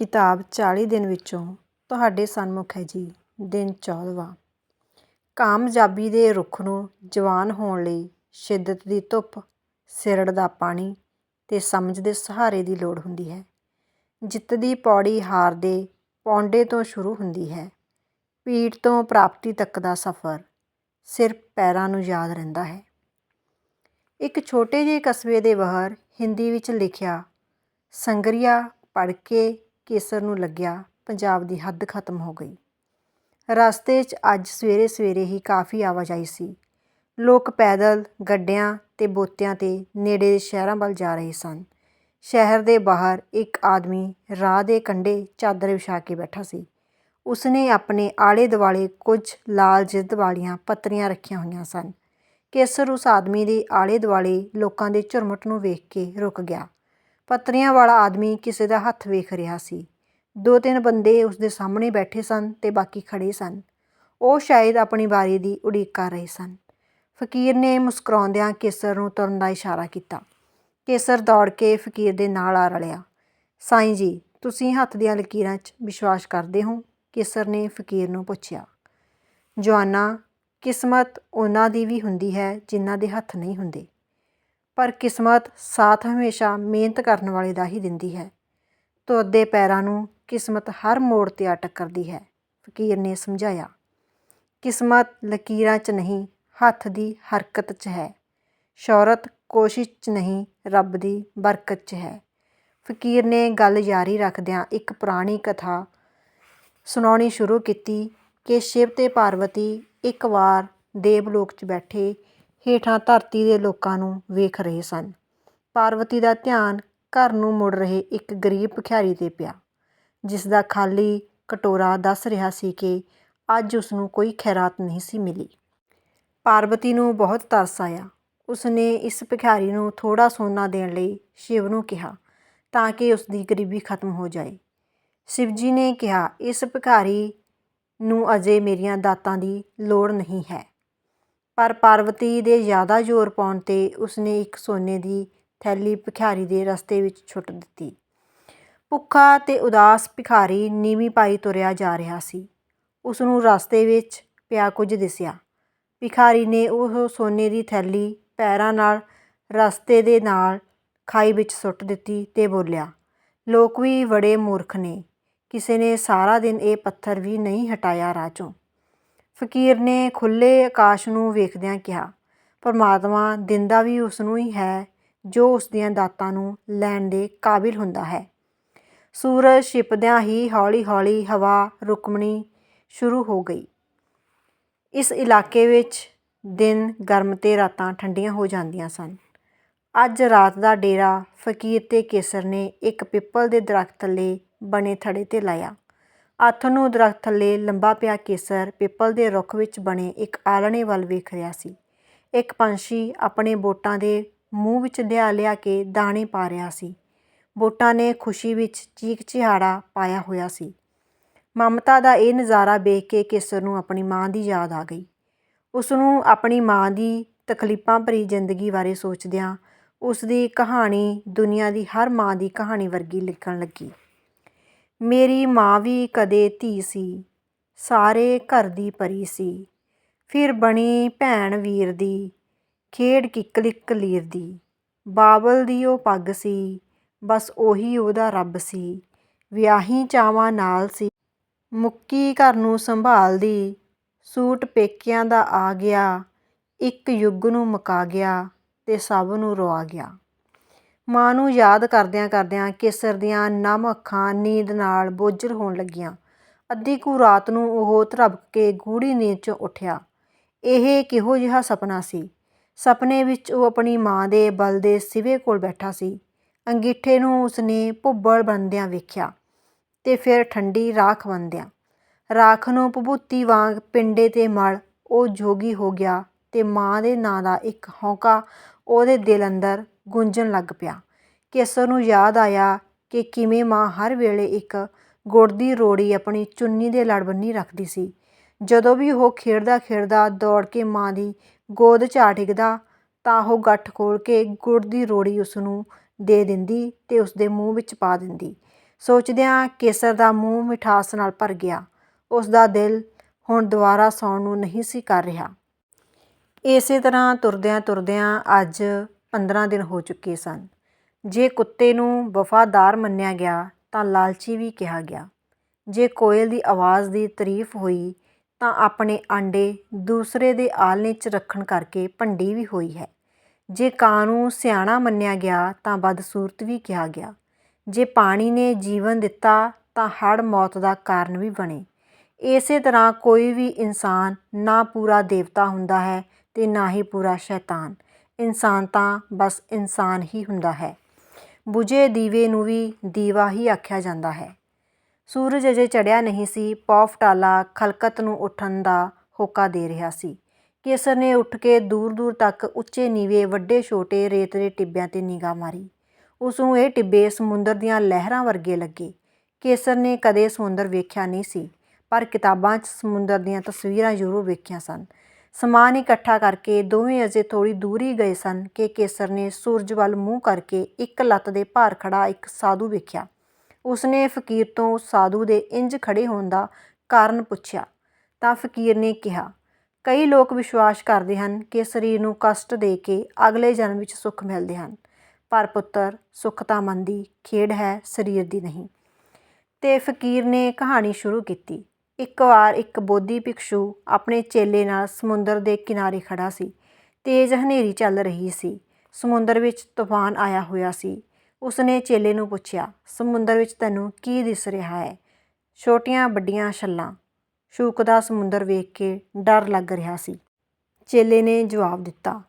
ਕਿਤਾਬ 40 ਦਿਨ ਵਿੱਚੋਂ ਤੁਹਾਡੇ ਸਨਮੁਖ ਹੈ ਜੀ, ਦਿਨ 14ਵਾਂ ਕਾਮਯਾਬੀ ਦੇ ਰੁੱਖ ਨੂੰ ਜਵਾਨ ਹੋਣ ਲਈ ਸ਼ਿੱਦਤ ਦੀ ਧੁੱਪ, ਸਿਰੜ ਦਾ ਪਾਣੀ ਤੇ ਸਮਝ ਦੇ ਸਹਾਰੇ ਦੀ ਲੋੜ ਹੁੰਦੀ ਹੈ। ਜਿੱਤ ਦੀ ਪੌੜੀ ਹਾਰ ਦੇ ਪੌਂਡੇ ਤੋਂ ਸ਼ੁਰੂ ਹੁੰਦੀ ਹੈ। ਪੀੜ ਤੋਂ ਪ੍ਰਾਪਤੀ ਤੱਕ ਦਾ ਸਫ਼ਰ ਸਿਰਫ ਪੈਰਾਂ ਨੂੰ ਯਾਦ ਰਹਿੰਦਾ ਹੈ। ਇੱਕ ਛੋਟੇ ਜਿਹੇ ਕਸਬੇ ਦੇ ਬਾਹਰ ਹਿੰਦੀ ਵਿੱਚ ਲਿਖਿਆ, ਸੰਗਰੀਆ ਪੜ੍ਹ ਕੇ ਕੇਸਰ ਨੂੰ ਲੱਗਿਆ, ਪੰਜਾਬ ਦੀ ਹੱਦ ਖਤਮ ਹੋ ਗਈ। ਰਸਤੇ 'ਚ ਅੱਜ ਸਵੇਰੇ ਸਵੇਰੇ ਹੀ ਕਾਫੀ ਆਵਾਜਾਈ ਸੀ। ਲੋਕ ਪੈਦਲ, ਗੱਡਿਆਂ ਤੇ ਬੋਤਿਆਂ ਤੇ ਨੇੜੇ ਦੇ ਸ਼ਹਿਰਾਂ ਵੱਲ ਜਾ ਰਹੇ ਸਨ। ਸ਼ਹਿਰ ਦੇ ਬਾਹਰ ਇੱਕ ਆਦਮੀ ਰਾਹ ਦੇ ਕੰਢੇ ਚਾਦਰ ਵਿਛਾ ਕੇ ਬੈਠਾ ਸੀ। ਉਸਨੇ ਆਪਣੇ ਆਲੇ ਦੁਆਲੇ ਕੁਝ ਲਾਲ ਜਿੱਦ ਵਾਲੀਆਂ ਪੱਤਰੀਆਂ ਰੱਖੀਆਂ ਹੋਈਆਂ ਸਨ। ਕੇਸਰ ਉਸ ਆਦਮੀ ਦੇ ਆਲੇ ਦੁਆਲੇ ਲੋਕਾਂ ਦੇ ਝੁਰਮਟ ਨੂੰ ਵੇਖ ਕੇ ਰੁਕ ਗਿਆ। ਪੱਤਰੀਆਂ ਵਾਲਾ ਆਦਮੀ ਕਿਸੇ ਦਾ ਹੱਥ ਵੇਖ ਰਿਹਾ ਸੀ। ਦੋ ਤਿੰਨ ਬੰਦੇ ਉਸ ਦੇ ਸਾਹਮਣੇ ਬੈਠੇ ਸਨ ਤੇ ਬਾਕੀ ਖੜੇ ਸਨ। ਉਹ ਸ਼ਾਇਦ ਆਪਣੀ ਵਾਰੀ ਦੀ ਉਡੀਕ ਕਰ ਰਹੇ ਸਨ। ਫਕੀਰ ਨੇ ਮੁਸਕਰਾਉਂਦਿਆਂ ਕੇਸਰ ਨੂੰ ਤੁਰਨ ਦਾ ਇਸ਼ਾਰਾ ਕੀਤਾ। ਕੇਸਰ ਦੌੜ ਕੇ ਫਕੀਰ ਦੇ ਨਾਲ ਆ ਰਲਿਆ। ਸਾਈਂ ਜੀ, ਤੁਸੀਂ ਹੱਥ ਦੀਆਂ ਲਕੀਰਾਂ 'ਚ ਵਿਸ਼ਵਾਸ ਕਰਦੇ ਹੋ? ਕੇਸਰ ਨੇ ਫਕੀਰ ਨੂੰ ਪੁੱਛਿਆ। ਜਵਾਨਾ, ਕਿਸਮਤ ਉਹਨਾਂ ਦੀ ਵੀ ਹੁੰਦੀ ਹੈ ਜਿਨ੍ਹਾਂ ਦੇ ਹੱਥ ਨਹੀਂ ਹੁੰਦੇ। ਪਰ ਕਿਸਮਤ ਸਾਥ ਹਮੇਸ਼ਾ ਮਿਹਨਤ ਕਰਨ ਵਾਲੇ ਦਾ ਹੀ ਦਿੰਦੀ ਹੈ। ਤੁਰਦੇ ਪੈਰਾਂ ਨੂੰ ਕਿਸਮਤ ਹਰ ਮੋੜ ਤੇ ਆ ਟੱਕਰਦੀ ਹੈ, ਫਕੀਰ ਨੇ ਸਮਝਾਇਆ। ਕਿਸਮਤ ਲਕੀਰਾਂ 'ਚ ਨਹੀਂ, ਹੱਥ ਦੀ ਹਰਕਤ 'ਚ ਹੈ। ਸ਼ੌਹਰਤ ਕੋਸ਼ਿਸ਼ 'ਚ ਨਹੀਂ, ਰੱਬ ਦੀ ਬਰਕਤ 'ਚ ਹੈ। ਫਕੀਰ ਨੇ ਗੱਲ ਜਾਰੀ ਰੱਖਦਿਆਂ ਇੱਕ ਪੁਰਾਣੀ ਕਥਾ ਸੁਣਾਉਣੀ ਸ਼ੁਰੂ ਕੀਤੀ ਕਿ ਸ਼ਿਵ ਤੇ ਪਾਰਵਤੀ ਇੱਕ ਵਾਰ ਦੇਵਲੋਕ 'ਚ ਬੈਠੇ ਹੇਠਾਂ ਧਰਤੀ ਦੇ ਲੋਕਾਂ ਨੂੰ ਵੇਖ ਰਹੇ ਸਨ। ਪਾਰਵਤੀ ਦਾ ਧਿਆਨ ਘਰ ਨੂੰ ਮੁੜ ਰਹੇ ਇੱਕ ਗਰੀਬ ਭਿਖਾਰੀ ਤੇ ਪਿਆ, ਜਿਸ ਦਾ ਖਾਲੀ ਕਟੋਰਾ ਦੱਸ ਰਿਹਾ ਸੀ ਕਿ ਅੱਜ ਉਸ ਨੂੰ ਕੋਈ ਖੈਰਾਤ ਨਹੀਂ ਸੀ ਮਿਲੀ। ਪਾਰਵਤੀ ਨੂੰ ਬਹੁਤ ਤਰਸ ਆਇਆ। ਉਸਨੇ ਇਸ ਭਿਖਾਰੀ ਨੂੰ ਥੋੜਾ ਸੋਨਾ ਦੇਣ ਲਈ ਸ਼ਿਵ ਨੂੰ ਕਿਹਾ ਤਾਂ ਕਿ ਉਸ ਦੀ ਗਰੀਬੀ ਖਤਮ ਹੋ ਜਾਏ। ਸ਼ਿਵ ਜੀ ਨੇ ਕਿਹਾ, ਇਸ ਭਿਖਾਰੀ ਨੂੰ ਅਜੇ ਮੇਰੀਆਂ ਦਾਤਾਂ ਦੀ ਲੋੜ ਨਹੀਂ ਹੈ। ਪਰ ਪਾਰਵਤੀ ਦੇ ਜ਼ਿਆਦਾ ਜ਼ੋਰ ਪਾਉਣ ਤੇ ਉਸਨੇ ਇੱਕ ਸੋਨੇ ਦੀ ਥੈਲੀ ਭਿਖਾਰੀ ਦੇ ਰਸਤੇ ਵਿੱਚ ਛੁੱਟ ਦਿੱਤੀ। ਭੁੱਖਾ ਅਤੇ ਉਦਾਸ ਭਿਖਾਰੀ ਨੀਵੀਂ ਪਾਈ ਤੁਰਿਆ ਜਾ ਰਿਹਾ ਸੀ। ਉਸ ਨੂੰ ਰਸਤੇ ਵਿੱਚ ਪਿਆ ਕੁਝ ਦਿਸਿਆ। ਭਿਖਾਰੀ ਨੇ ਉਹ ਸੋਨੇ ਦੀ ਥੈਲੀ ਪੈਰਾਂ ਨਾਲ ਰਸਤੇ ਦੇ ਨਾਲ ਖਾਈ ਵਿੱਚ ਸੁੱਟ ਦਿੱਤੀ ਤੇ ਬੋਲਿਆ, ਲੋਕ ਵੀ ਬੜੇ ਮੂਰਖ ਨੇ। ਕਿਸੇ ਨੇ ਸਾਰਾ ਦਿਨ ਇਹ ਪੱਥਰ ਵੀ ਨਹੀਂ ਹਟਾਇਆ ਰਾਹ ਚੋਂ। ਫਕੀਰ ਨੇ ਖੁੱਲੇ ਆਕਾਸ਼ ਨੂੰ ਵੇਖਦਿਆਂ ਕਿਹਾ, ਪਰਮਾਤਮਾ ਦਿੰਦਾ ਵੀ ਉਸ ਨੂੰ ਹੀ ਹੈ ਜੋ ਉਸ ਦੀਆਂ ਦਾਤਾਂ ਨੂੰ ਲੈਣ ਦੇ ਕਾਬਿਲ ਹੁੰਦਾ ਹੈ। ਸੂਰਜ ਛਿਪਦਿਆਂ ਹੀ ਹੌਲੀ-ਹੌਲੀ ਹਵਾ ਰੁਕਮਣੀ ਸ਼ੁਰੂ ਹੋ ਗਈ। ਇਸ ਇਲਾਕੇ ਵਿੱਚ ਦਿਨ, ਗਰਮ ਤੇ ਰਾਤਾਂ ਠੰਡੀਆਂ ਹੋ ਜਾਂਦੀਆਂ ਸਨ। ਅੱਜ ਰਾਤ ਦਾ ਡੇਰਾ ਫਕੀਰ ਤੇ ਕੇਸਰ ਨੇ ਇੱਕ ਪਿੱਪਲ ਦੇ ਦਰਖਤ ਥੱਲੇ ਬਣੇ ਥੜੇ ਤੇ ਲਾਇਆ। ਅੱਥ ਨੂੰ ਦਰਖਤ ਥੱਲੇ ਲੰਬਾ ਪਿਆ ਕੇਸਰ ਪਿੱਪਲ ਦੇ ਰੁੱਖ ਵਿੱਚ ਬਣੇ ਇੱਕ ਆਲਣੇ ਵੱਲ ਵੇਖ ਰਿਹਾ ਸੀ। ਇੱਕ ਪੰਛੀ ਆਪਣੇ ਬੋਟਾਂ ਦੇ ਮੂੰਹ ਵਿੱਚ ਲਿਆ ਲਿਆ ਕੇ ਦਾਣੇ ਪਾ ਰਿਹਾ ਸੀ। ਬੋਟਾਂ ਨੇ ਖੁਸ਼ੀ ਵਿੱਚ ਚੀਕ ਚਿਹਾੜਾ ਪਾਇਆ ਹੋਇਆ ਸੀ। ਮਮਤਾ ਦਾ ਇਹ ਨਜ਼ਾਰਾ ਵੇਖ ਕੇ ਕੇਸਰ ਨੂੰ ਆਪਣੀ ਮਾਂ ਦੀ ਯਾਦ ਆ ਗਈ। ਉਸ ਨੂੰ ਆਪਣੀ ਮਾਂ ਦੀ ਤਕਲੀਫਾਂ ਭਰੀ ਜ਼ਿੰਦਗੀ ਬਾਰੇ ਸੋਚਦਿਆਂ ਉਸ ਦੀ ਕਹਾਣੀ ਦੁਨੀਆ ਦੀ ਹਰ ਮਾਂ ਦੀ ਕਹਾਣੀ ਵਰਗੀ ਲਿਖਣ ਲੱਗੀ। ਮੇਰੀ ਮਾਂ ਵੀ ਕਦੇ ਧੀ ਸੀ, ਸਾਰੇ ਘਰ ਦੀ ਪਰੀ ਸੀ। ਫਿਰ ਬਣੀ ਭੈਣ ਵੀਰ ਦੀ, ਖੇਡ ਕਿੱਕਲਿਕ ਲੀਰ ਦੀ। ਬਾਬਲ ਦੀ ਉਹ ਪੱਗ ਸੀ, ਬਸ ਉਹੀ ਉਹਦਾ ਰੱਬ ਸੀ। ਵਿਆਹੀ ਚਾਵਾਂ ਨਾਲ ਸੀ। ਮੁੱਕੀ ਘਰ ਨੂੰ ਸੰਭਾਲਦੀ ਸੂਟ ਪੇਕਿਆਂ ਦਾ ਆ ਗਿਆ, ਇੱਕ ਯੁੱਗ ਨੂੰ ਮੁਕਾ ਗਿਆ ਤੇ ਸਭ ਨੂੰ ਰਵਾ ਗਿਆ। ਮਾਂ ਨੂੰ ਯਾਦ ਕਰਦਿਆਂ ਕਰਦਿਆਂ ਕੇਸਰ ਦੀਆਂ ਨਮ ਅੱਖਾਂ ਨੀਂਦ ਨਾਲ ਬੋਝਲ ਹੋਣ ਲੱਗੀਆਂ। ਅੱਧੀ ਕੁ ਰਾਤ ਨੂੰ ਉਹ ਧੜਕ ਕੇ ਗੂੜੀ ਨੀਂਦ 'ਚੋਂ ਉੱਠਿਆ। ਇਹ ਕਿਹੋ ਜਿਹਾ ਸੁਪਨਾ ਸੀ? ਸੁਪਨੇ ਵਿੱਚ ਉਹ ਆਪਣੀ ਮਾਂ ਦੇ ਬਲ ਦੇ ਸਿਵੇ ਕੋਲ ਬੈਠਾ ਸੀ। ਅੰਗੀਠੇ ਨੂੰ ਉਸਨੇ ਭੁੱਬਲ ਬਣਦਿਆਂ ਵੇਖਿਆ ਤੇ ਫਿਰ ਠੰਡੀ ਰਾਖ ਬਣਦਿਆਂ ਰਾਖ ਨੂੰ ਭਭੂਤੀ ਵਾਂਗ ਪਿੰਡੇ ਤੇ ਮਲ ਉਹ ਜੋਗੀ ਹੋ ਗਿਆ ਤੇ ਮਾਂ ਦੇ ਨਾਂ ਦਾ ਇੱਕ ਹੌਂਕਾ ਉਹਦੇ ਦਿਲ ਅੰਦਰ ਗੂੰਜਣ ਲੱਗ ਪਿਆ। ਕੇਸਰ ਨੂੰ ਯਾਦ ਆਇਆ ਕਿ ਕਿਵੇਂ ਮਾਂ ਹਰ ਵੇਲੇ ਇੱਕ ਗੁੜ ਦੀ ਰੋੜੀ ਆਪਣੀ ਚੁੰਨੀ ਦੇ ਲੜ ਬੰਨੀ ਰੱਖਦੀ ਸੀ। ਜਦੋਂ ਵੀ ਉਹ ਖੇਡਦਾ ਖੇਡਦਾ ਦੌੜ ਕੇ ਮਾਂ ਦੀ ਗੋਦ 'ਚ ਆ ਡਿੱਗਦਾ, ਤਾਂ ਉਹ ਗੱਠ ਖੋਲ ਕੇ ਗੁੜ ਦੀ ਰੋੜੀ ਉਸ ਨੂੰ ਦੇ ਦਿੰਦੀ ਤੇ ਉਸ ਦੇ ਮੂੰਹ ਵਿੱਚ ਪਾ ਦਿੰਦੀ। ਸੋਚਦਿਆਂ ਕੇਸਰ ਦਾ ਮੂੰਹ ਮਿਠਾਸ ਨਾਲ ਭਰ ਗਿਆ। ਉਸ ਦਾ ਦਿਲ ਹੁਣ ਦੁਬਾਰਾ ਸੌਣ ਨੂੰ ਨਹੀਂ ਸੀ ਕਰ ਰਿਹਾ। ਇਸੇ ਤਰ੍ਹਾਂ ਤੁਰਦਿਆਂ ਤੁਰਦਿਆਂ ਅੱਜ 15 ਦਿਨ ਹੋ ਚੁੱਕੇ ਸਨ। ਜੇ ਕੁੱਤੇ ਨੂੰ ਵਫਾਦਾਰ ਮੰਨਿਆ ਗਿਆ ਤਾਂ ਲਾਲਚੀ ਵੀ ਕਿਹਾ ਗਿਆ। ਜੇ ਕੋਇਲ ਦੀ ਆਵਾਜ਼ ਦੀ ਤਾਰੀਫ ਹੋਈ ਤਾਂ ਆਪਣੇ ਆਂਡੇ ਦੂਸਰੇ ਦੇ ਆਲਣੇ 'ਚ ਰੱਖਣ ਕਰਕੇ ਭੰਡੀ ਵੀ ਹੋਈ ਹੈ। ਜੇ ਕਾਂ ਨੂੰ ਸਿਆਣਾ ਮੰਨਿਆ ਗਿਆ ਤਾਂ ਬਦਸੂਰਤ ਵੀ ਕਿਹਾ ਗਿਆ। ਜੇ ਪਾਣੀ ਨੇ ਜੀਵਨ ਦਿੱਤਾ ਤਾਂ ਹੜ ਮੌਤ ਦਾ ਕਾਰਨ ਵੀ ਬਣੇ। ਇਸੇ ਤਰ੍ਹਾਂ ਕੋਈ ਵੀ ਇਨਸਾਨ ਨਾ ਪੂਰਾ ਦੇਵਤਾ ਹੁੰਦਾ ਹੈ ਤੇ ਨਾ ਹੀ ਪੂਰਾ ਸ਼ੈਤਾਨ। ਇਨਸਾਨ ਤਾਂ ਬਸ ਇਨਸਾਨ ਹੀ ਹੁੰਦਾ ਹੈ। ਬੁਝੇ ਦੀਵੇ ਨੂੰ ਵੀ ਦੀਵਾ ਹੀ ਆਖਿਆ ਜਾਂਦਾ ਹੈ। ਸੂਰਜ ਅਜੇ ਚੜਿਆ ਨਹੀਂ ਸੀ ਪੌਫਟਾਲਾ ਖਲਕਤ ਨੂੰ ਉੱਠਣ ਦਾ ਹੋਕਾ ਦੇ ਰਿਹਾ ਸੀ। ਕੇਸਰ ਨੇ ਉੱਠ ਕੇ ਦੂਰ ਦੂਰ ਤੱਕ ਉੱਚੇ ਨੀਵੇਂ, ਵੱਡੇ ਛੋਟੇ ਰੇਤ ਦੇ ਟਿੱਬਿਆਂ ਤੇ ਨਿਗਾਹ ਮਾਰੀ। ਉਸ ਨੂੰ ਇਹ ਟਿੱਬੇ ਸਮੁੰਦਰ ਦੀਆਂ ਲਹਿਰਾਂ ਵਰਗੇ ਲੱਗੇ। ਕੇਸਰ ਨੇ ਕਦੇ ਸਮੁੰਦਰ ਵੇਖਿਆ ਨਹੀਂ ਸੀ, ਪਰ ਕਿਤਾਬਾਂ 'ਚ ਸਮੁੰਦਰ ਦੀਆਂ ਤਸਵੀਰਾਂ ਜ਼ਰੂਰ ਵੇਖੀਆਂ ਸਨ। ਸਮਾਨ ਇਕੱਠਾ ਕਰਕੇ ਦੋਵੇਂ ਅਜੇ ਥੋੜੀ ਦੂਰ ਹੀ ਗਏ ਸਨ ਕਿ ਕੇਸਰ ਨੇ ਸੂਰਜ ਵੱਲ ਮੂੰਹ ਕਰਕੇ ਇੱਕ ਲੱਤ ਦੇ ਭਾਰ ਖੜਾ ਇੱਕ ਸਾਧੂ ਵੇਖਿਆ। ਉਸਨੇ ਫਕੀਰ ਤੋਂ ਸਾਧੂ ਦੇ ਇੰਜ ਖੜੇ ਹੋਣ ਦਾ ਕਾਰਨ ਪੁੱਛਿਆ। ਤਾਂ ਫਕੀਰ ਨੇ ਕਿਹਾ, ਕਈ ਲੋਕ ਵਿਸ਼ਵਾਸ ਕਰਦੇ ਹਨ ਕਿ ਸਰੀਰ ਨੂੰ ਕਸ਼ਟ ਦੇ ਕੇ ਅਗਲੇ ਜਨਮ ਵਿੱਚ ਸੁੱਖ ਮਿਲਦੇ ਹਨ, ਪਰ ਪੁੱਤਰ, ਸੁੱਖ ਤਾਂ ਮਨ ਦੀ ਖੇਡ ਹੈ ਸਰੀਰ ਦੀ ਨਹੀਂ। ਤੇ ਫਕੀਰ ਨੇ ਕਹਾਣੀ ਸ਼ੁਰੂ ਕੀਤੀ। ਇੱਕ ਵਾਰ ਇੱਕ ਬੋਧੀ ਭਿਕਸ਼ੂ ਆਪਣੇ ਚੇਲੇ ਨਾਲ ਸਮੁੰਦਰ ਦੇ ਕਿਨਾਰੇ ਖੜਾ ਸੀ। ਤੇਜ਼ ਹਨੇਰੀ ਚੱਲ ਰਹੀ ਸੀ। ਸਮੁੰਦਰ ਵਿੱਚ ਤੂਫਾਨ ਆਇਆ ਹੋਇਆ ਸੀ। ਉਸਨੇ ਚੇਲੇ ਨੂੰ ਪੁੱਛਿਆ, ਸਮੁੰਦਰ ਵਿੱਚ ਤੈਨੂੰ ਕੀ ਦਿਸ ਰਿਹਾ ਹੈ? ਛੋਟੀਆਂ ਵੱਡੀਆਂ ਛੱਲਾਂ। ਸ਼ੂਕਦਾ ਸਮੁੰਦਰ ਵੇਖ ਕੇ ਡਰ ਲੱਗ ਰਿਹਾ ਸੀ। ਚੇਲੇ ਨੇ ਜਵਾਬ ਦਿੱਤਾ,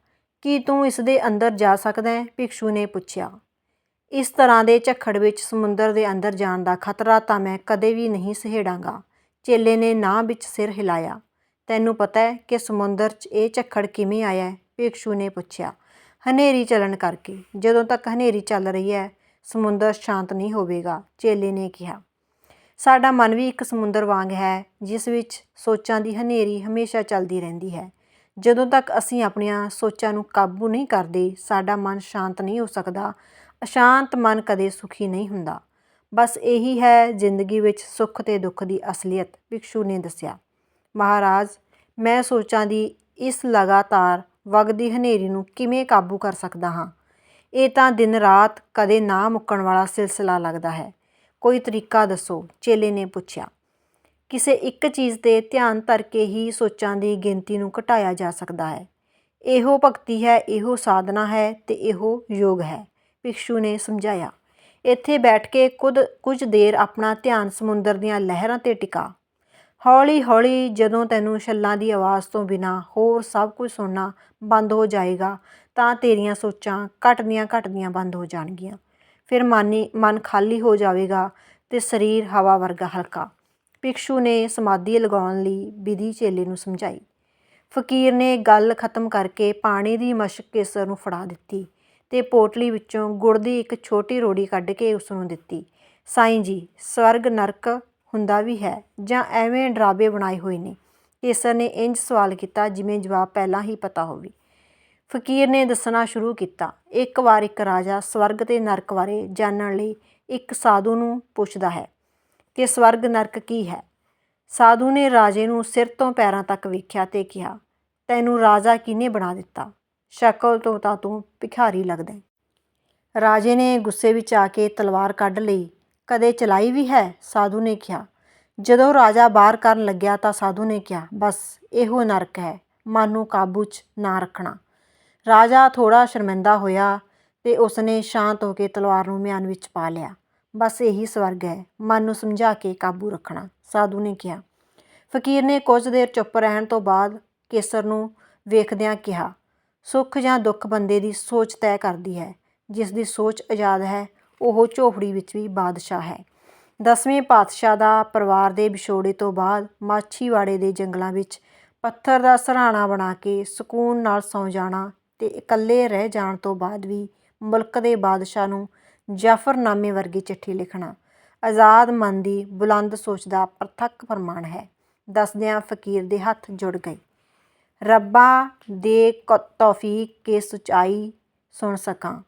ਕੀ ਤੂੰ ਇਸ ਦੇ ਅੰਦਰ ਜਾ ਸਕਦਾ ਹੈ? ਭਿਕਸ਼ੂ ਨੇ ਪੁੱਛਿਆ, ਇਸ ਤਰ੍ਹਾਂ ਦੇ ਝੱਖੜ ਵਿੱਚ ਸਮੁੰਦਰ ਦੇ ਅੰਦਰ ਜਾਣ ਦਾ ਖਤਰਾ ਤਾਂ ਮੈਂ ਕਦੇ ਵੀ ਨਹੀਂ ਸਹੇੜਾਂਗਾ। ਚੇਲੇ ਨੇ ਨਾ ਵਿੱਚ ਸਿਰ ਹਿਲਾਇਆ। ਤੈਨੂੰ ਪਤਾ ਹੈ ਕਿ ਸਮੁੰਦਰ 'ਚ ਇਹ ਝੱਖੜ ਕਿਵੇਂ ਆਇਆ ਹੈ? ਭਿਕਸ਼ੂ ਨੇ ਪੁੱਛਿਆ। ਹਨੇਰੀ ਚੱਲਣ ਕਰਕੇ। ਜਦੋਂ ਤੱਕ ਹਨੇਰੀ ਚੱਲ ਰਹੀ ਹੈ, ਸਮੁੰਦਰ ਸ਼ਾਂਤ ਨਹੀਂ ਹੋਵੇਗਾ, ਚੇਲੇ ਨੇ ਕਿਹਾ। ਸਾਡਾ ਮਨ ਵੀ ਇੱਕ ਸਮੁੰਦਰ ਵਾਂਗ ਹੈ, ਜਿਸ ਵਿੱਚ ਸੋਚਾਂ ਦੀ ਹਨੇਰੀ ਹਮੇਸ਼ਾ ਚੱਲਦੀ ਰਹਿੰਦੀ ਹੈ। ਜਦੋਂ ਤੱਕ ਅਸੀਂ ਆਪਣੀਆਂ ਸੋਚਾਂ ਨੂੰ ਕਾਬੂ ਨਹੀਂ ਕਰਦੇ, ਸਾਡਾ ਮਨ ਸ਼ਾਂਤ ਨਹੀਂ ਹੋ ਸਕਦਾ। ਅਸ਼ਾਂਤ ਮਨ ਕਦੇ ਸੁਖੀ ਨਹੀਂ ਹੁੰਦਾ। ਬਸ ਇਹੀ ਹੈ ਜ਼ਿੰਦਗੀ ਵਿੱਚ ਸੁੱਖ ਤੇ ਦੁੱਖ ਦੀ ਅਸਲੀਅਤ, ਭਿਕਸ਼ੂ ਨੇ ਦੱਸਿਆ। ਮਹਾਰਾਜ, ਮੈਂ ਸੋਚਾਂ ਦੀ ਇਸ ਲਗਾਤਾਰ ਵਗਦੀ ਹਨੇਰੀ ਨੂੰ ਕਿਵੇਂ ਕਾਬੂ ਕਰ ਸਕਦਾ ਹਾਂ? ਇਹ ਤਾਂ ਦਿਨ ਰਾਤ ਕਦੇ ਨਾ ਮੁੱਕਣ ਵਾਲਾ ਸਿਲਸਿਲਾ ਲੱਗਦਾ ਹੈ। ਕੋਈ ਤਰੀਕਾ ਦੱਸੋ? ਚੇਲੇ ਨੇ ਪੁੱਛਿਆ। ਕਿਸੇ ਇੱਕ ਚੀਜ਼ ਤੇ ਧਿਆਨ ਧਰ ਕੇ ਹੀ ਸੋਚਾਂ ਦੀ ਗਿਣਤੀ ਨੂੰ ਘਟਾਇਆ ਜਾ ਸਕਦਾ ਹੈ। ਇਹੋ ਭਗਤੀ ਹੈ, ਇਹੋ ਸਾਧਨਾ ਹੈ ਤੇ ਇਹੋ ਯੋਗ ਹੈ, ਭਿਕਸ਼ੂ ਨੇ ਸਮਝਾਇਆ। ਇੱਥੇ ਬੈਠ ਕੇ ਕੁਝ ਕੁਝ ਦੇਰ ਆਪਣਾ ਧਿਆਨ ਸਮੁੰਦਰ ਦੀਆਂ ਲਹਿਰਾਂ ਤੇ ਟਿਕਾ। ਹੌਲੀ ਹੌਲੀ ਜਦੋਂ ਤੈਨੂੰ ਛੱਲਾਂ ਦੀ ਆਵਾਜ਼ ਤੋਂ ਬਿਨਾ ਹੋਰ ਸਭ ਕੁਝ ਸੁਣਨਾ ਬੰਦ ਹੋ ਜਾਏਗਾ, ਤਾਂ ਤੇਰੀਆਂ ਸੋਚਾਂ ਘਟਦੀਆਂ ਘਟਦੀਆਂ ਬੰਦ ਹੋ ਜਾਣਗੀਆਂ। ਫਿਰ ਮਾਨੀ, ਮਨ ਖਾਲੀ ਹੋ ਜਾਵੇਗਾ ਤੇ ਸਰੀਰ ਹਵਾ ਵਰਗਾ ਹਲਕਾ। ਭਿਕਸ਼ੂ ਨੇ ਸਮਾਧੀ ਲਗਾਉਣ ਲਈ ਵਿਧੀ ਚੇਲੇ ਨੂੰ ਸਮਝਾਈ। ਫਕੀਰ ਨੇ ਗੱਲ ਖਤਮ ਕਰਕੇ ਪਾਣੀ ਦੀ ਮਸ਼ਕ ਕੇਸਰ ਨੂੰ ਫੜਾ ਦਿੱਤੀ। ਤੇ ਪੋਟਲੀ ਵਿੱਚੋਂ ਗੁੜ ਦੀ ਇੱਕ ਛੋਟੀ ਰੋੜੀ ਕੱਢ ਕੇ ਉਸ ਨੂੰ ਦਿੱਤੀ। ਸਾਈਂ ਜੀ, ਸਵਰਗ ਨਰਕ ਹੁੰਦਾ ਵੀ ਹੈ ਜਾਂ ਐਵੇਂ ਡਰਾਵੇ ਬਣਾਏ ਹੋਏ ਨੇ? ਕੇਸਰ ਨੇ ਇੰਜ ਸਵਾਲ ਕੀਤਾ ਜਿਵੇਂ ਜਵਾਬ ਪਹਿਲਾਂ ਹੀ ਪਤਾ ਹੋਵੇ। ਫਕੀਰ ਨੇ ਦੱਸਣਾ ਸ਼ੁਰੂ ਕੀਤਾ, ਇੱਕ ਵਾਰ ਇੱਕ ਰਾਜਾ ਸਵਰਗ ਤੇ ਨਰਕ ਬਾਰੇ ਜਾਣਨ ਲਈ ਇੱਕ ਸਾਧੂ ਨੂੰ ਪੁੱਛਦਾ ਹੈ ਕਿ ਸਵਰਗ ਨਰਕ ਕੀ ਹੈ? ਸਾਧੂ ਨੇ ਰਾਜੇ ਨੂੰ ਸਿਰ ਤੋਂ ਪੈਰਾਂ ਤੱਕ ਵੇਖਿਆ ਤੇ ਕਿਹਾ, ਤੈਨੂੰ ਰਾਜਾ ਕਿਹਨੇ ਬਣਾ ਦਿੱਤਾ? ਸ਼ਕਲ ਤੋਂ ਤਾਂ ਤੂੰ ਭਿਖਾਰੀ ਲੱਗਦਾ ਹੈ ਰਾਜੇ ਨੇ ਗੁੱਸੇ ਵਿੱਚ ਆ ਕੇ ਤਲਵਾਰ ਕੱਢ ਲਈ। ਕਦੇ ਚਲਾਈ ਵੀ ਹੈ, ਸਾਧੂ ਨੇ ਕਿਹਾ। ਜਦੋਂ ਰਾਜਾ ਬਾਹਰ ਕਰਨ ਲੱਗਿਆ ਤਾਂ ਸਾਧੂ ਨੇ ਕਿਹਾ, ਬਸ, ਇਹੋ ਨਰਕ ਹੈ। ਮਨ ਨੂੰ ਕਾਬੂ 'ਚ ਨਾ ਰੱਖਣਾ। ਰਾਜਾ ਥੋੜਾ ਸ਼ਰਮਿੰਦਾ ਹੋਇਆ ਤੇ ਉਸਨੇ ਸ਼ਾਂਤ ਹੋ ਕੇ ਤਲਵਾਰ ਨੂੰ ਮਿਆਨ ਵਿੱਚ ਪਾ ਲਿਆ। ਬਸ, ਇਹੀ ਸਵਰਗ ਹੈ। ਮਨ ਨੂੰ ਸਮਝਾ ਕੇ ਕਾਬੂ ਰੱਖਣਾ। ਸਾਧੂ ਨੇ ਕਿਹਾ। ਫਕੀਰ ਨੇ ਕੁਝ ਦੇਰ ਚੁੱਪ ਰਹਿਣ ਤੋਂ ਬਾਅਦ ਕੇਸਰ ਨੂੰ ਵੇਖਦਿਆਂ ਕਿਹਾ ਸੁੱਖ ਜਾਂ ਦੁੱਖ ਬੰਦੇ ਦੀ ਸੋਚ ਤੈਅ ਕਰਦੀ ਹੈ। ਜਿਸ ਦੀ ਸੋਚ ਆਜ਼ਾਦ ਹੈ, ਉਹ ਝੋਪੜੀ ਵਿੱਚ ਵੀ ਬਾਦਸ਼ਾਹ ਹੈ। ਦਸਵੇਂ ਪਾਤਸ਼ਾਹ ਦਾ ਪਰਿਵਾਰ ਦੇ ਵਿਛੋੜੇ ਤੋਂ ਬਾਅਦ ਮਾਛੀਵਾੜੇ ਦੇ ਜੰਗਲਾਂ ਵਿੱਚ ਪੱਥਰ ਦਾ ਸਰਾਣਾ ਬਣਾ ਕੇ ਸਕੂਨ ਨਾਲ ਸੌਂ ਜਾਣਾ ਤੇ ਇਕੱਲੇ ਰਹਿ ਜਾਣ ਤੋਂ ਬਾਅਦ ਵੀ ਮੁਲਕ ਦੇ ਬਾਦਸ਼ਾਹ ਨੂੰ ਜਾਫਰਨਾਮੇ ਵਰਗੀ ਚਿੱਠੀ ਲਿਖਣਾ, ਆਜ਼ਾਦ ਮਨ ਦੀ ਬੁਲੰਦ ਸੋਚ ਦਾ ਪ੍ਰਤੱਖ ਪ੍ਰਮਾਣ ਹੈ। ਦੱਸਦਿਆਂ ਫਕੀਰ ਦੇ ਹੱਥ ਜੁੜ ਗਏ। ਰੱਬਾ ਦੇ ਕ- ਤੌਫੀਕ ਕੇ ਸਚਾਈ ਸੁਣ ਸਕਾਂ।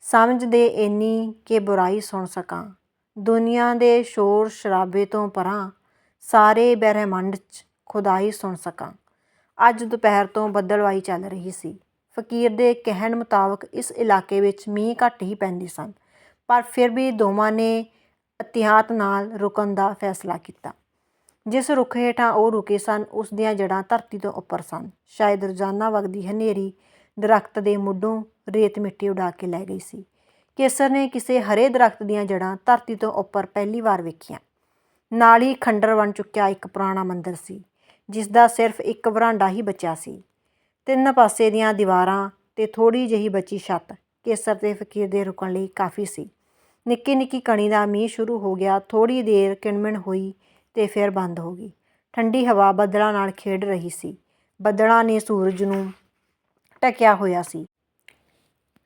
ਸਮਝ ਦੇ ਇੰਨੀ ਕਿ ਬੁਰਾਈ ਸੁਣ ਸਕਾਂ। ਦੁਨੀਆ ਦੇ ਸ਼ੋਰ ਸ਼ਰਾਬੇ ਤੋਂ ਪਰਾਂ ਸਾਰੇ ਬ੍ਰਹਿਮੰਡ 'ਚ ਖੁਦਾਈ ਸੁਣ ਸਕਾਂ। ਅੱਜ ਦੁਪਹਿਰ ਤੋਂ ਬੱਦਲਵਾਈ ਚੱਲ ਰਹੀ ਸੀ। ਫਕੀਰ ਦੇ ਕਹਿਣ ਮੁਤਾਬਕ ਇਸ ਇਲਾਕੇ ਵਿੱਚ ਮੀਂਹ ਘੱਟ ਹੀ ਪੈਂਦੇ ਸਨ, ਪਰ ਫਿਰ ਵੀ ਦੋਵਾਂ ਨੇ ਇਤਿਹਾਤ ਨਾਲ ਰੁਕਣ ਦਾ ਫੈਸਲਾ ਕੀਤਾ। ਜਿਸ ਰੁੱਖ ਹੇਠਾਂ ਉਹ ਰੁਕੇ ਸਨ, ਉਸ ਦੀਆਂ ਜੜ੍ਹਾਂ ਧਰਤੀ ਤੋਂ ਉੱਪਰ ਸਨ। ਸ਼ਾਇਦ ਰੋਜ਼ਾਨਾ ਵਗਦੀ ਹਨੇਰੀ ਦਰਖਤ ਦੇ ਮੁੱਢੋਂ ਰੇਤ ਮਿੱਟੀ ਉਡਾ ਕੇ ਲੈ ਗਈ ਸੀ। ਕੇਸਰ ਨੇ ਕਿਸੇ ਹਰੇ ਦਰਖਤ ਦੀਆਂ ਜੜ੍ਹਾਂ ਧਰਤੀ ਤੋਂ ਉੱਪਰ ਪਹਿਲੀ ਵਾਰ ਵੇਖੀਆਂ। ਨਾਲ ਹੀ ਖੰਡਰ ਬਣ ਚੁੱਕਿਆ ਇੱਕ ਪੁਰਾਣਾ ਮੰਦਿਰ ਸੀ ਜਿਸ ਦਾ ਸਿਰਫ ਇੱਕ ਵਰਾਂਡਾ ਹੀ ਬਚਿਆ ਸੀ। ਤਿੰਨ ਪਾਸੇ ਦੀਆਂ ਦੀਵਾਰਾਂ ਤੇ ਥੋੜੀ ਜਿਹੀ ਬਚੀ ਛੱਤ ਕੇਸਰ ਤੇ ਫਕੀਰ ਦੇ ਰੁਕਣ ਲਈ ਕਾਫੀ ਸੀ। ਨਿੱਕੀ ਨਿੱਕੀ ਕਣੀ ਦਾ ਮੀਂਹ ਸ਼ੁਰੂ ਹੋ ਗਿਆ ਥੋੜੀ ਦੇਰ ਕਿਣਮਿਣ ਹੋਈ ਤੇ ਫਿਰ ਬੰਦ ਹੋ ਗਈ। ਠੰਡੀ ਹਵਾ ਬੱਦਲਾਂ ਨਾਲ ਖੇਡ ਰਹੀ ਸੀ। ਬੱਦਲਾਂ ਨੇ ਸੂਰਜ ਨੂੰ ਢਕਿਆ ਹੋਇਆ ਸੀ।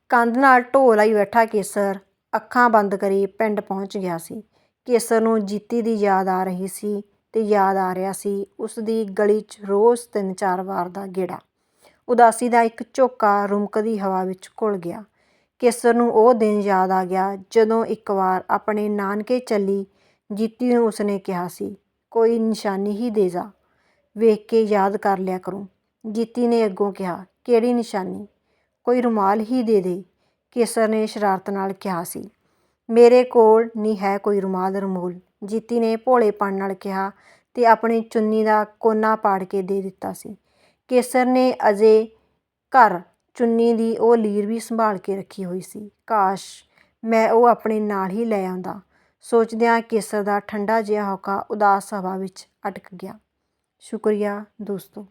ਕੰਧ ਨਾਲ ਢੋ ਲਾਈ ਬੈਠਾ ਕੇਸਰ। ਅੱਖਾਂ ਬੰਦ ਕਰੀ ਪਿੰਡ ਪਹੁੰਚ ਗਿਆ ਸੀ। ਕੇਸਰ ਨੂੰ ਜੀਤੀ ਦੀ ਯਾਦ ਆ ਰਹੀ ਸੀ ਤੇ ਯਾਦ ਆ ਰਿਹਾ ਸੀ ਉਸ ਦੀ ਗਲੀ 'ਚ ਰੋਜ਼ ਤਿੰਨ ਚਾਰ ਵਾਰ ਦਾ ਗੇੜਾ। ਉਦਾਸੀ ਦਾ ਇੱਕ ਝੋਕਾ ਰੁਮਕਦੀ ਹਵਾ ਵਿੱਚ ਘੁਲ ਗਿਆ। ਕੇਸਰ ਨੂੰ ਉਹ ਦਿਨ ਯਾਦ ਆ ਗਿਆ ਜਦੋਂ ਇੱਕ ਵਾਰ ਆਪਣੇ ਨਾਨਕੇ ਚੱਲੀ ਜੀਤੀ ਨੂੰ ਉਸਨੇ ਕਿਹਾ ਸੀ ਕੋਈ ਨਿਸ਼ਾਨੀ ਹੀ ਦੇ ਜਾ। ਵੇਖ ਕੇ ਯਾਦ ਕਰ ਲਿਆ ਕਰੂੰ। ਜੀਤੀ ਨੇ ਅੱਗੋਂ ਕਿਹਾ, ਕਿਹੜੀ ਨਿਸ਼ਾਨੀ? ਕੋਈ ਰੁਮਾਲ ਹੀ ਦੇ ਦੇ। ਕੇਸਰ ਨੇ ਸ਼ਰਾਰਤ ਨਾਲ ਕਿਹਾ ਸੀ। ਮੇਰੇ ਕੋਲ ਨਹੀਂ ਹੈ ਕੋਈ ਰੁਮਾਲ, ਰਮੂਲ। ਜੀਤੀ ਨੇ ਭੋਲੇਪਣ ਨਾਲ ਕਿਹਾ ਤੇ ਆਪਣੀ ਚੁੰਨੀ ਦਾ ਕੋਨਾ ਪਾੜ ਕੇ ਦੇ ਦਿੱਤਾ ਸੀ। ਕੇਸਰ ਨੇ ਅਜੇ ਘਰ ਚੁੰਨੀ ਦੀ ਉਹ ਲੀਰ ਵੀ ਸੰਭਾਲ ਕੇ ਰੱਖੀ ਹੋਈ ਸੀ। ਕਾਸ਼ ਮੈਂ ਉਹ ਆਪਣੇ ਨਾਲ ਹੀ ਲੈ ਆਉਂਦਾ। ਸੋਚਦਿਆਂ ਕੇਸਰ ਦਾ ਠੰਡਾ ਜਿਹਾ ਹੋਕਾ ਉਦਾਸ ਹਵਾ ਵਿੱਚ ਅਟਕ ਗਿਆ। ਸ਼ੁਕਰੀਆ ਦੋਸਤੋ।